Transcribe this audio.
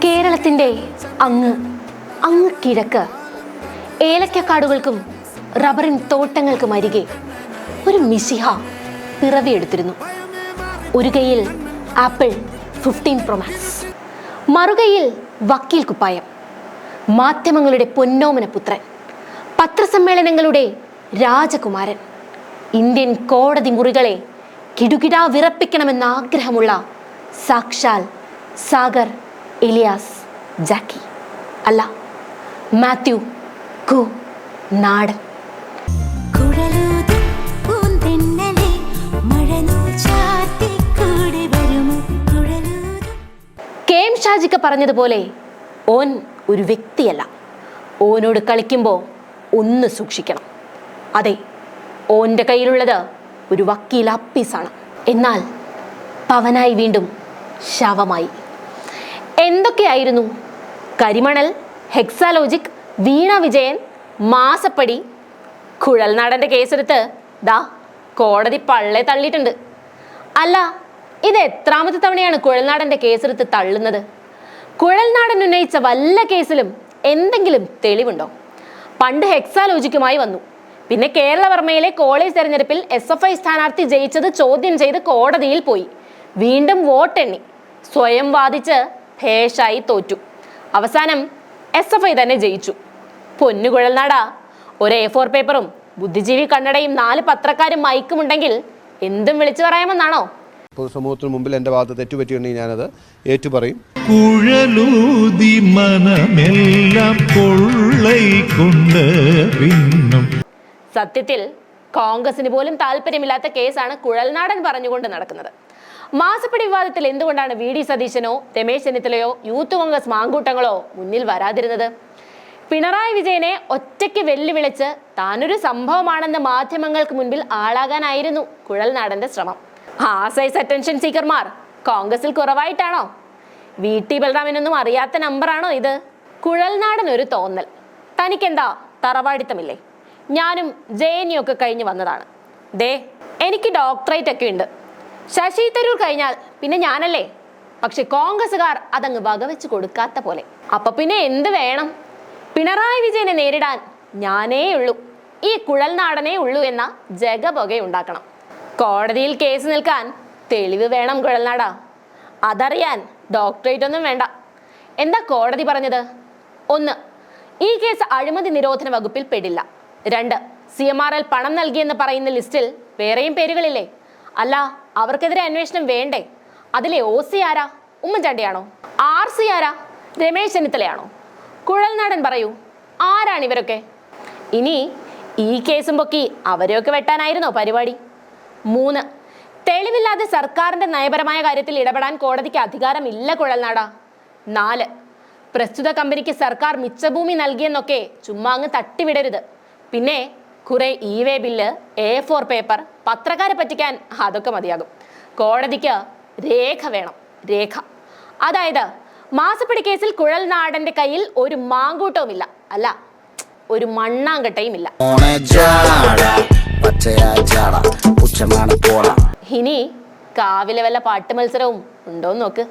കേരളത്തിന്റെ അങ്ങ് അങ്ങ് കിഴക്ക്. ഏലക്കക്കാടുകൾക്കും റബ്ബറിൻ തോട്ടങ്ങൾക്കും അരികെ ഒരു മിസിഹ പിറവിയെടുത്തിരുന്നു. ഒരു കൈയിൽ ആപ്പിൾ ഫിഫ്റ്റീൻ പ്രൊമാക്സ് മറുകൈയിൽ വക്കീൽ കുപ്പായം മാധ്യമങ്ങളുടെ പൊന്നോമന പുത്രൻ പത്രസമ്മേളനങ്ങളുടെ രാജകുമാരൻ ഇന്ത്യൻ കോടതി മുറികളെ കിടുകിടാ വിറപ്പിക്കണമെന്ന ആഗ്രഹമുള്ള സാക്ഷാൽ സാഗർ ഇലിയാസ് ജാക്കി. അല്ല മാത്യു കു നാടൻ. കെ എം ഷാജിക്ക പറഞ്ഞതുപോലെ ഓൻ ഒരു വ്യക്തിയല്ല. ഓനോട് കളിക്കുമ്പോൾ ഒന്ന് സൂക്ഷിക്കണം. അതെ ഓന്റെ കയ്യിലുള്ളത് ഒരു വക്കീൽ അപ്പീസാണ്. എന്നാൽ പവനായി വീണ്ടും ശവമായി. എന്തൊക്കെയായിരുന്നു? കരിമണൽ ഹെക്സാലോജിക് വീണ വിജയൻ മാസപ്പടി കുഴൽനാടന്റെ കേസെടുത്ത് ദാ കോടതി പള്ളെ തള്ളിയിട്ടുണ്ട്. അല്ല ഇത് എത്രാമത്തെ തവണയാണ് കുഴൽനാടന്റെ കേസെടുത്ത് തള്ളുന്നത്? കുഴൽനാടൻ ഉന്നയിച്ച വല്ല കേസിലും എന്തെങ്കിലും തെളിവുണ്ടോ? പണ്ട് ഹെക്സാലോജിക്കുമായി വന്നു. പിന്നെ കേരളവർമ്മയിലെ കോളേജ് തെരഞ്ഞെടുപ്പിൽ എസ് എഫ് ഐ സ്ഥാനാർത്ഥി ജയിച്ചത് ചോദ്യം ചെയ്ത് കോടതിയിൽ പോയി. വീണ്ടും വോട്ടെണ്ണി. സ്വയം വാദിച്ച് ഭേഷായി തോറ്റു. അവസാനം എസ് എഫ് ഐ തന്നെ ജയിച്ചു. പൊന്നുകുഴൽനാട ഒരു എ ഫോർ പേപ്പറും ബുദ്ധിജീവി കണ്ണടയും നാല് പത്രക്കാരും മയക്കുമുണ്ടെങ്കിൽ എന്തും വിളിച്ചു പറയാമെന്നാണോ? പൊതുസമൂഹത്തിന് മുമ്പിൽ എന്റെ ഭാഗത്ത് തെറ്റുപറ്റിയുണ്ടെങ്കിൽ ഞാനത് ഏറ്റുപറയും. കുഴലൂതി മനമെല്ലാം കൊള്ളൈ കൊണ്ട് പിന്നും സത്യത്തിൽ കോൺഗ്രസിന് പോലും താല്പര്യമില്ലാത്ത കേസാണ് കുഴൽനാടൻ പറഞ്ഞുകൊണ്ട് നടക്കുന്നത്. മാസപ്പടി വിവാദത്തിൽ എന്തുകൊണ്ടാണ് വി ഡി സതീശനോ രമേശ് ചെന്നിത്തലയോ യൂത്ത് കോൺഗ്രസ് മാങ്കൂട്ടങ്ങളോ മുന്നിൽ വരാതിരുന്നത്? പിണറായി വിജയനെ ഒറ്റയ്ക്ക് വെല്ലുവിളിച്ച് താനൊരു സംഭവമാണെന്ന് മാധ്യമങ്ങൾക്ക് മുൻപിൽ ആളാകാനായിരുന്നു കുഴൽനാടന്റെ ശ്രമം. ആ സൈസ് അറ്റൻഷൻ സീക്കർമാർ കോൺഗ്രസിൽ കുറവായിട്ടാണോ? വി ടി ബലറാമിനൊന്നും അറിയാത്ത നമ്പറാണോ ഇത്? കുഴൽനാടൻ ഒരു തോന്നൽ. തനിക്കെന്താ തറവാടിത്തമില്ലേ? ഞാനും ജെ എൻ യു ഒക്കെ കഴിഞ്ഞ് വന്നതാണ്. ദേ എനിക്ക് ഡോക്ടറേറ്റ് ഒക്കെ ഉണ്ട് ശശി തരൂർ കഴിഞ്ഞാൽ പിന്നെ ഞാനല്ലേ? പക്ഷെ കോൺഗ്രസ്സുകാർ അതങ്ങ് വകവെച്ച് കൊടുക്കാത്ത പോലെ. അപ്പൊ പിന്നെ എന്ത് വേണം? പിണറായി വിജയനെ നേരിടാൻ ഞാനേ ഉള്ളൂ. ഈ കുഴൽനാടനേ ഉള്ളൂ എന്ന ജഗപൊകയുണ്ടാക്കണം. കോടതിയിൽ കേസ് നിൽക്കാൻ തെളിവ് വേണം കുഴൽനാട അതറിയാൻ ഡോക്ടറേറ്റ് ഒന്നും വേണ്ട. എന്താ കോടതി പറഞ്ഞത്? ഒന്ന് ഈ കേസ് അഴിമതി നിരോധന വകുപ്പിൽ പെടില്ല. രണ്ട് സി എം ആർ എൽ പണം നൽകിയെന്ന് പറയുന്ന ലിസ്റ്റിൽ വേറെയും പേരുകളില്ലേ? അല്ല അവർക്കെതിരെ അന്വേഷണം വേണ്ടേ? അതിലെ ഒ സി ആരാ? ഉമ്മൻചാണ്ടിയാണോ? ആർ സി ആരാ? രമേശ് ചെന്നിത്തലയാണോ? കുഴൽനാടൻ പറയൂ ആരാണ് ഇവരൊക്കെ? ഇനി ഈ കേസും പൊക്കി അവരെയൊക്കെ വെട്ടാനായിരുന്നോ പരിപാടി? മൂന്ന് തെളിവില്ലാതെ സർക്കാരിന്റെ നയപരമായ കാര്യത്തിൽ ഇടപെടാൻ കോടതിക്ക് അധികാരമില്ല കുഴൽനാട. നാല് പ്രസ്തുത കമ്പനിക്ക് സർക്കാർ മിച്ചഭൂമി നൽകിയെന്നൊക്കെ ചുമ്മാ അങ്ങ് തട്ടിവിടരുത്. പിന്നെ കുറെ e way bill A four paper പത്രക്കാരെ പറ്റിക്കാൻ അതൊക്കെ മതിയാകും. കോടതിക്ക് രേഖ വേണം. രേഖ. അതായത് മാസപ്പിടി കേസിൽ കുഴൽ നാടന്റെ കയ്യിൽ ഒരു മാങ്കൂട്ടവും ഇല്ല അല്ല ഒരു മണ്ണാങ്കട്ടയും ഇല്ല ഇനി കാവിലെ വല്ല പാട്ട് മത്സരവും ഉണ്ടോന്ന് നോക്ക്.